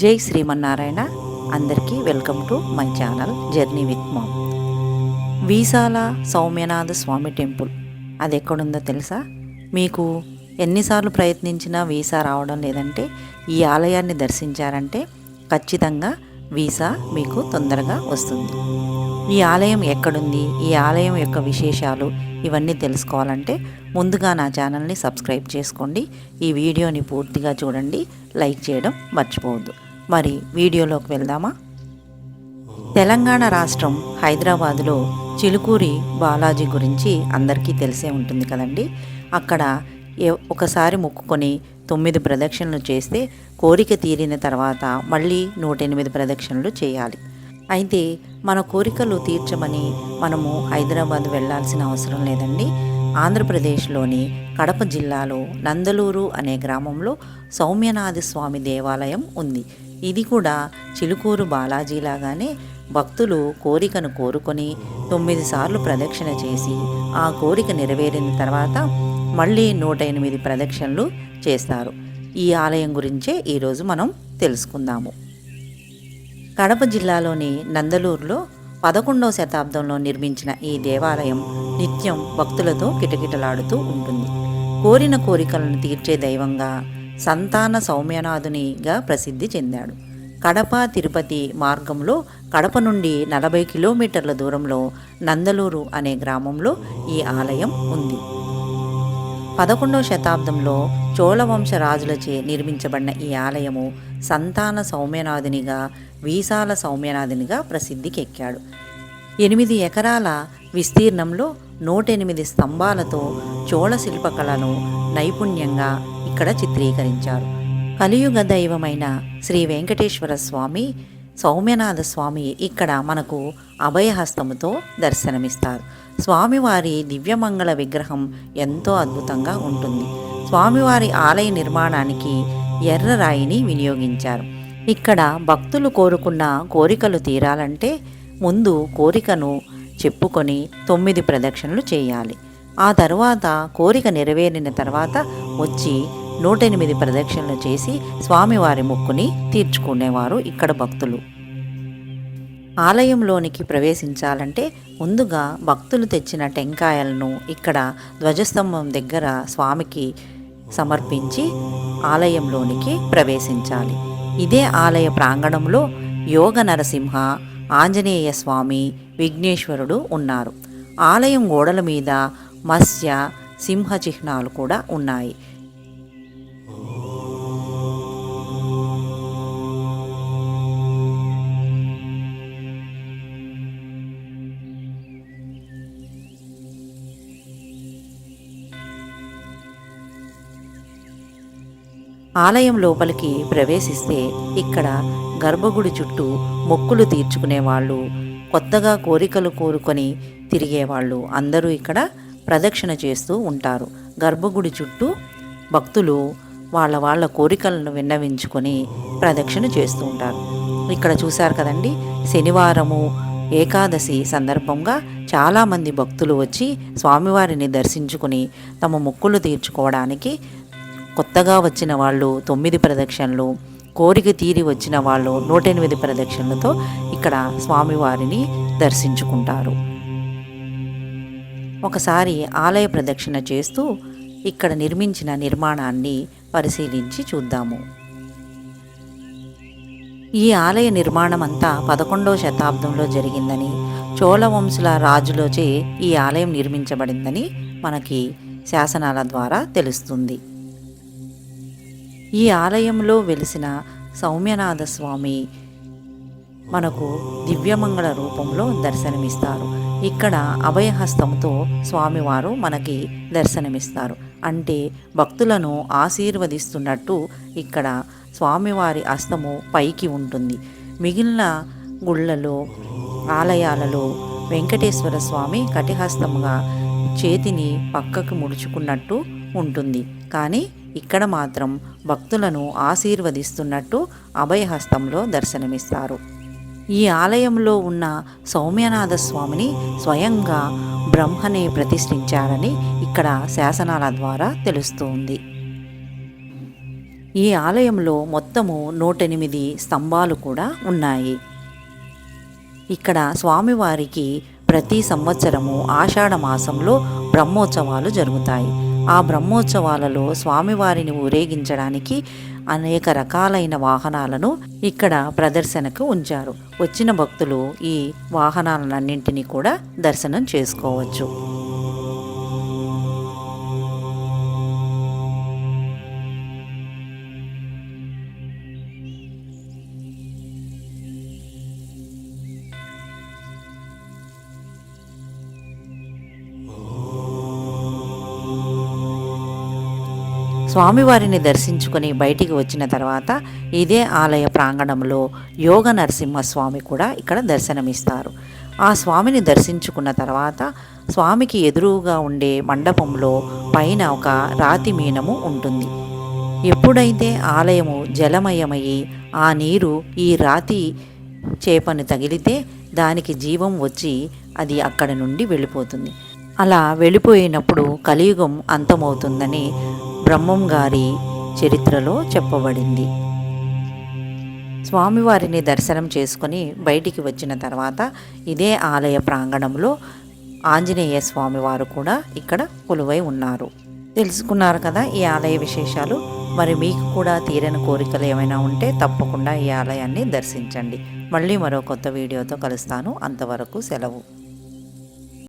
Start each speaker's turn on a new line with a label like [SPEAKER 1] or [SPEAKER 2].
[SPEAKER 1] జై శ్రీమన్నారాయణ. అందరికీ welcome to my channel journey with mom. వీసాల Soumyanatha Swamy temple. అది ఎక్కడుందో తెలుసా? మీకు ఎన్నిసార్లు ప్రయత్నించినా వీసా రావడం లేదంటే ఈ ఆలయాన్ని దర్శించారంటే ఖచ్చితంగా వీసా మీకు తొందరగా వస్తుంది. ఈ ఆలయం ఎక్కడుంది? ఈ ఆలయం యొక్క విశేషాలు ఇవన్నీ తెలుసుకోవాలంటే ముందుగా నా ఛానల్ని సబ్స్క్రైబ్ చేసుకోండి. ఈ వీడియోని పూర్తిగా చూడండి. లైక్ చేయడం మర్చిపోవద్దు. మరి వీడియోలోకి వెళ్దామా? తెలంగాణ రాష్ట్రం హైదరాబాదులో చిలుకూరి బాలాజీ గురించి అందరికీ తెలిసే ఉంటుంది కదండి. అక్కడ ఏ- ఒకసారి మొక్కుకొని తొమ్మిది ప్రదక్షిణలు చేస్తే కోరిక తీరిన తర్వాత మళ్ళీ నూట ఎనిమిది ప్రదక్షిణలు చేయాలి. అయితే మన కోరికలు తీర్చమని మనము హైదరాబాద్ వెళ్ళాల్సిన అవసరం లేదండి. ఆంధ్రప్రదేశ్లోని కడప జిల్లాలో నందలూరు అనే గ్రామంలో సౌమ్యనాథ స్వామి దేవాలయం ఉంది. ఇది కూడా చిలుకూరు బాలాజీలాగానే భక్తులు కోరికను కోరుకొని తొమ్మిది సార్లు ప్రదక్షిణ చేసి ఆ కోరిక నెరవేరిన తర్వాత మళ్ళీ నూట ఎనిమిది ప్రదక్షిణలు చేస్తారు. ఈ ఆలయం గురించే ఈరోజు మనం తెలుసుకుందాము. కడప జిల్లాలోని నందలూరులో పదకొండవ శతాబ్దంలో నిర్మించిన ఈ దేవాలయం నిత్యం భక్తులతో కిటకిటలాడుతూ ఉంటుంది. కోరిన కోరికలను తీర్చే దైవంగా సంతాన సౌమ్యనాథునిగా ప్రసిద్ధి చెందాడు. కడప తిరుపతి మార్గంలో కడప నుండి నలభై కిలోమీటర్ల దూరంలో నందలూరు అనే గ్రామంలో ఈ ఆలయం ఉంది. పదకొండవ శతాబ్దంలో చోళవంశ రాజులచే నిర్మించబడిన ఈ ఆలయము సంతాన సౌమ్యనాథునిగా వీసాల సౌమ్యనాథునిగా ప్రసిద్ధికెక్కాడు ఎనిమిది ఎకరాల విస్తీర్ణంలో నూట ఎనిమిది స్తంభాలతో చోళ శిల్పకళను నైపుణ్యంగా ఇక్కడ చిత్రీకరించారు. కలియుగ దైవమైన శ్రీ వెంకటేశ్వర స్వామి సౌమ్యనాథ స్వామి ఇక్కడ మనకు అభయహస్తముతో దర్శనమిస్తారు. స్వామివారి దివ్యమంగళ విగ్రహం ఎంతో అద్భుతంగా ఉంటుంది. స్వామివారి ఆలయ నిర్మాణానికి ఎర్ర రాయిని వినియోగించారు. ఇక్కడ భక్తులు కోరుకున్న కోరికలు తీరాలంటే ముందు కోరికను చెప్పుకొని తొమ్మిది ప్రదక్షిణలు చేయాలి. ఆ తర్వాత కోరిక నెరవేరిన తర్వాత వచ్చి నూట ఎనిమిది ప్రదక్షిణలు చేసి స్వామివారి మొక్కుని తీర్చుకునేవారు ఇక్కడ భక్తులు. ఆలయంలోనికి ప్రవేశించాలంటే ముందుగా భక్తులు తెచ్చిన టెంకాయలను ఇక్కడ ధ్వజస్తంభం దగ్గర స్వామికి సమర్పించి ఆలయంలోనికి ప్రవేశించాలి. ఇదే ఆలయ ప్రాంగణంలో యోగ నరసింహ ఆంజనేయ స్వామి విఘ్నేశ్వరుడు ఉన్నారు. ఆలయం గోడల మీద మత్స్య సింహ చిహ్నాలు కూడా ఉన్నాయి. ఆలయం లోపలికి ప్రవేశిస్తే ఇక్కడ గర్భగుడి చుట్టూ మొక్కులు తీర్చుకునే వాళ్ళు కొత్తగా కోరికలు కోరుకొని తిరిగేవాళ్ళు అందరూ ఇక్కడ ప్రదక్షిణ చేస్తూ ఉంటారు. గర్భగుడి చుట్టూ భక్తులు వాళ్ళ వాళ్ళ కోరికలను విన్నవించుకొని ప్రదక్షిణ చేస్తూ ఉంటారు. ఇక్కడ చూశారు కదండి శనివారము ఏకాదశి సందర్భంగా చాలామంది భక్తులు వచ్చి స్వామివారిని దర్శించుకుని తమ మొక్కులు తీర్చుకోవడానికి కొత్తగా వచ్చిన వాళ్ళు తొమ్మిది ప్రదక్షిణలు కోరిక తీరి వచ్చిన వాళ్ళు నూట ఎనిమిది ప్రదక్షిణలతో ఇక్కడ స్వామివారిని దర్శించుకుంటారు. ఒకసారి ఆలయ ప్రదక్షిణ చేస్తూ ఇక్కడ నిర్మించిన నిర్మాణాన్ని పరిశీలించి చూద్దాము. ఈ ఆలయ నిర్మాణం అంతా పదకొండవ శతాబ్దంలో జరిగిందని చోళవంశుల రాజులోచే ఈ ఆలయం నిర్మించబడిందని మనకి శాసనాల ద్వారా తెలుస్తుంది. ఈ ఆలయంలో వెలిసిన సౌమ్యనాథ స్వామి మనకు దివ్యమంగళ రూపంలో దర్శనమిస్తారు. ఇక్కడ అభయహస్తంతో స్వామివారు మనకి దర్శనమిస్తారు. అంటే భక్తులను ఆశీర్వదిస్తున్నట్టు ఇక్కడ స్వామివారి హస్తము పైకి ఉంటుంది. మిగిలిన గుళ్ళలో ఆలయాలలో వెంకటేశ్వర స్వామి కటిహస్తముగా చేతిని పక్కకు ముడుచుకున్నట్టు ఉంటుంది. కానీ ఇక్కడ మాత్రం భక్తులను ఆశీర్వదిస్తున్నట్టు అభయహస్తంలో దర్శనమిస్తారు. ఈ ఆలయంలో ఉన్న సౌమ్యనాథ స్వామిని స్వయంగా బ్రహ్మనే ప్రతిష్ఠించారని ఇక్కడ శాసనాల ద్వారా తెలుస్తుంది. ఈ ఆలయంలో మొత్తము నూటెనిమిది స్తంభాలు కూడా ఉన్నాయి. ఇక్కడ స్వామివారికి ప్రతి సంవత్సరము ఆషాఢ మాసంలో బ్రహ్మోత్సవాలు జరుగుతాయి. ఆ బ్రహ్మోత్సవాలలో స్వామివారిని ఊరేగించడానికి అనేక రకాలైన వాహనాలను ఇక్కడ ప్రదర్శనకు ఉంచారు. వచ్చిన భక్తులు ఈ వాహనాలన్నింటినీ కూడా దర్శనం చేసుకోవచ్చు. స్వామివారిని దర్శించుకొని బయటికి వచ్చిన తర్వాత ఇదే ఆలయ ప్రాంగణంలో యోగ నరసింహస్వామి కూడా ఇక్కడ దర్శనమిస్తారు. ఆ స్వామిని దర్శించుకున్న తర్వాత స్వామికి ఎదురుగా ఉండే మండపంలో పైన ఒక రాతి మీనము ఉంటుంది. ఎప్పుడైతే ఆలయము జలమయమయ్యి ఆ నీరు ఈ రాతి చేపను తగిలితే దానికి జీవం వచ్చి అది అక్కడ నుండి వెళ్ళిపోతుంది. అలా వెళ్ళిపోయినప్పుడు కలియుగం అంతమవుతుందని బ్రహ్మం గారి చరిత్రలో చెప్పబడింది. స్వామివారిని దర్శనం చేసుకుని బయటికి వచ్చిన తర్వాత ఇదే ఆలయ ప్రాంగణంలో ఆంజనేయ స్వామివారు కూడా ఇక్కడ కొలువై ఉన్నారు. తెలుసుకున్నారు కదా ఈ ఆలయ విశేషాలు. మరి మీకు కూడా తీరని కోరికలు ఏమైనా ఉంటే తప్పకుండా ఈ ఆలయాన్ని దర్శించండి. మళ్ళీ మరో కొత్త వీడియోతో కలుస్తాను. అంతవరకు సెలవు.